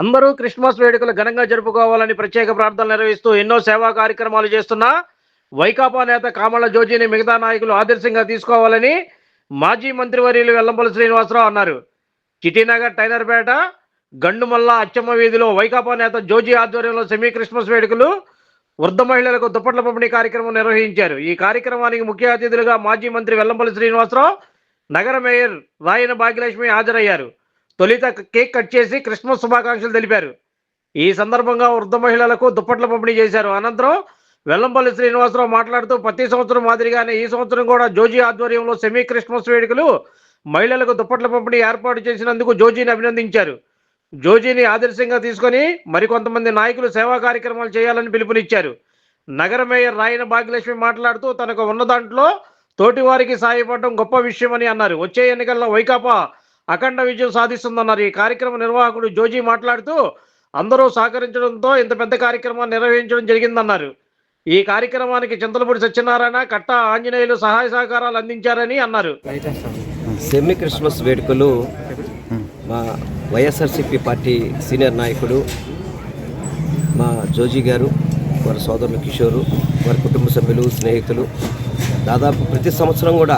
అందరూ క్రిస్మస్ వేడుకలు ఘనంగా జరుపుకోవాలని ప్రత్యేక ప్రార్థనలు నిర్వహిస్తూ ఎన్నో సేవా కార్యక్రమాలు చేస్తున్న వైకాపా నేత కామళ్ళ జోజీని మిగతా నాయకులు ఆదర్శంగా తీసుకోవాలని మాజీ మంత్రివర్యులు వెల్లంపల్లి శ్రీనివాసరావు అన్నారు. చిటీనగర్ టైనర్పేట గండుమల్ల అచ్చమ్మ వీధిలో వైకాపా నేత జోజీ ఆధ్వర్యంలో సెమీ క్రిస్మస్ వేడుకలు వృద్ధ మహిళలకు దుప్పట్ల పంపిణీ కార్యక్రమం నిర్వహించారు. ఈ కార్యక్రమానికి ముఖ్య అతిథులుగా మాజీ మంత్రి వెల్లంపల్లి శ్రీనివాసరావు నగర మేయర్ రాయన భాగ్యలక్ష్మి హాజరయ్యారు. తొలిత కేక్ కట్ చేసి క్రిస్మస్ శుభాకాంక్షలు తెలిపారు. ఈ సందర్భంగా వృద్ధ మహిళలకు దుప్పట్ల పంపిణీ చేశారు. అనంతరం వెల్లంపల్లి శ్రీనివాసరావు మాట్లాడుతూ ప్రతి సంవత్సరం మాదిరిగానే ఈ సంవత్సరం కూడా జోజీ ఆధ్వర్యంలో సెమీ క్రిస్మస్ వేడుకలు మహిళలకు దుప్పట్ల పంపిణీ ఏర్పాటు చేసినందుకు జోజీని అభినందించారు. జోజీని ఆదర్శంగా తీసుకొని మరికొంతమంది నాయకులు సేవా కార్యక్రమాలు చేయాలని పిలుపునిచ్చారు. నగర మేయర్ రాయన భాగ్యలక్ష్మి మాట్లాడుతూ తనకు ఉన్న దాంట్లో తోటివారికి సాయపడడం గొప్ప విషయమని అన్నారు. వచ్చే ఎన్నికల్లో వైకాపా అఖండ విజయం సాధిస్తుందన్నారు. ఈ కార్యక్రమ నిర్వాహకుడు జోజీ మాట్లాడుతూ అందరూ సహకరించడంతో ఇంత పెద్ద కార్యక్రమాన్ని నిర్వహించడం జరిగిందన్నారు. ఈ కార్యక్రమానికి చింతలపూడి సత్యనారాయణ కట్ట ఆంజనేయులు సహాయ సహకారాలు అందించారని అన్నారు. సెమీ క్రిస్మస్ వేడుకలు మా వైఎస్ఆర్సీపీ పార్టీ సీనియర్ నాయకుడు మా జోజీ గారు వారి సోదరులు కిషోరు వారి కుటుంబ సభ్యులు స్నేహితులు దాదాపు ప్రతి సంవత్సరం కూడా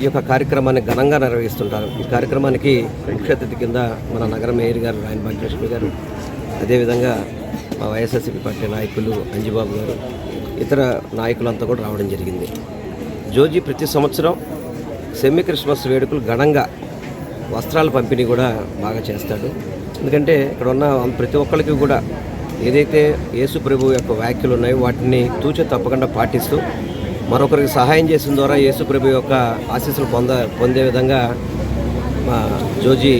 ఈ యొక్క కార్యక్రమాన్ని ఘనంగా నిర్వహిస్తుంటారు. ఈ కార్యక్రమానికి ముఖ్య అతిథి కింద మన నగర మేయర్ గారు రాయన భాగ్యలక్ష్మి గారు అదేవిధంగా మా వైఎస్ఆర్సీపీ పార్టీ నాయకులు అంజిబాబు గారు ఇతర నాయకులంతా కూడా రావడం జరిగింది. జోజీ ప్రతి సంవత్సరం సెమీ క్రిస్మస్ వేడుకలు ఘనంగా వస్త్రాల పంపిణీ కూడా బాగా చేస్తాడు. ఎందుకంటే ఇక్కడ ఉన్న ప్రతి ఒక్కరికి కూడా ఏదైతే యేసు ప్రభు యొక్క వ్యాఖ్యలు ఉన్నాయో వాటిని తూచ తప్పకుండా పాటిస్తూ మరొకరికి సహాయం చేసిన ద్వారా యేసుప్రభు యొక్క ఆశీస్సులు పొంద పొందే విధంగా మా జోజీ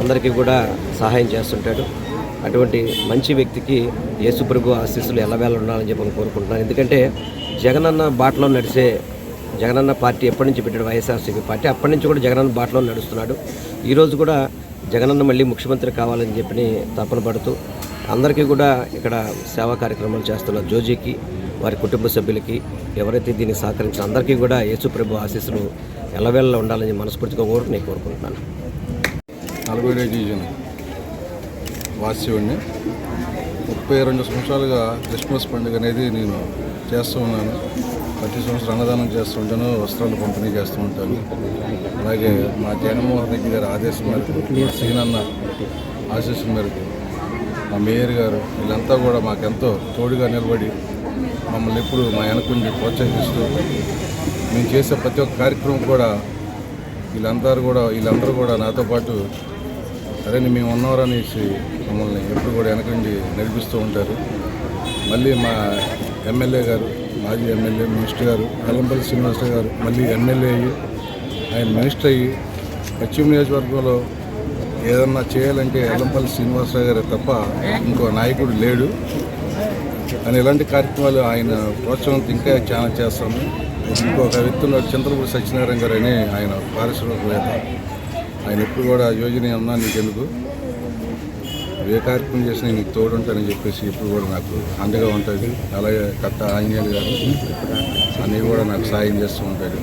అందరికీ కూడా సహాయం చేస్తుంటాడు. అటువంటి మంచి వ్యక్తికి యేసుప్రభు ఆశీస్సులు ఎల్లవేళ ఉండాలని చెప్పి కోరుకుంటున్నాను. ఎందుకంటే జగనన్న బాటలో నడిచే జగనన్న పార్టీ ఎప్పటి నుంచి పెట్టాడు? వైఎస్ఆర్సీపీ పార్టీ అప్పటి నుంచి కూడా జగనన్న బాటలో నడుస్తున్నాడు. ఈరోజు కూడా జగనన్న మళ్ళీ ముఖ్యమంత్రి కావాలని చెప్పి తపన పడుతూ అందరికీ కూడా ఇక్కడ సేవా కార్యక్రమాలు చేస్తున్న జోజీకి వారి కుటుంబ సభ్యులకి ఎవరైతే దీన్ని సహకరించిన అందరికీ కూడా యేసు ప్రభు ఆశీస్సులు ఎల్లవేళ ఉండాలని మనస్ఫూర్తిగా కోరుకు నేను కోరుకుంటున్నాను నలభై డివిజన్ ముప్పై రెండు సంవత్సరాలుగా క్రిస్మస్ పండుగ అనేది నేను చేస్తూ ఉన్నాను. ప్రతి సంవత్సరం అన్నదానం చేస్తూ ఉంటాను వస్త్రాలు పంపిణీ చేస్తూ ఉంటాను. అలాగే మా జగన్మోహన్ రెడ్డి గారి ఆదేశం మేరకు సీనన్న ఆశీస్సుల మేరకు మా మేయర్ గారు వీళ్ళంతా కూడా మాకెంతో తోడుగా నిలబడి మమ్మల్ని ఎప్పుడు మా వెనకుండి ప్రోత్సహిస్తూ మేము చేసే ప్రతి ఒక్క కార్యక్రమం కూడా వీళ్ళందరూ కూడా వీళ్ళందరూ కూడా నాతో పాటు సరే మేము ఉన్నారనేసి మమ్మల్ని ఎప్పుడు కూడా వెనకండి నడిపిస్తూ ఉంటారు. మళ్ళీ మా ఎమ్మెల్యే గారు మాజీ ఎమ్మెల్యే మినిస్టర్ గారు వెల్లంపల్లి శ్రీనివాస గారు మళ్ళీ ఎమ్మెల్యే అయ్యి ఆయన మినిస్టర్ అయ్యి పశ్చిమ నియోజకవర్గంలో ఏదన్నా చేయాలంటే వెల్లంపల్లి శ్రీనివాసరావు గారే తప్ప ఇంకో నాయకుడు లేడు. అని ఇలాంటి కార్యక్రమాలు ఆయన ప్రోత్సాహం ఇంకా చాలా చేస్తాము ఇంకొక వ్యక్తి ఉన్నాడు చంద్రపూడి సత్యనారాయణ గారు అని ఆయన పారిశ్రామికవేత్త ఆయన ఎప్పుడు కూడా యోజన ఉన్నా నీకెందుకు? ఏ కార్యక్రమం చేసినా నీకు తోడుంటానని చెప్పేసి ఎప్పుడు కూడా నాకు అండగా ఉంటుంది అలాగే కట్ట ఆంజనేయులు గారు అన్నీ కూడా నాకు సాయం చేస్తూ ఉంటాడు.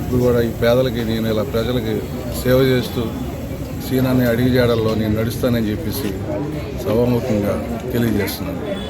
ఇప్పుడు కూడా ఈ పేదలకి నేను ఇలా ప్రజలకి సేవ చేస్తూ సీనాన్ని అడిగి జాడల్లో నేను నడుస్తానని చెప్పేసి సభాముఖంగా తెలియజేస్తున్నాను.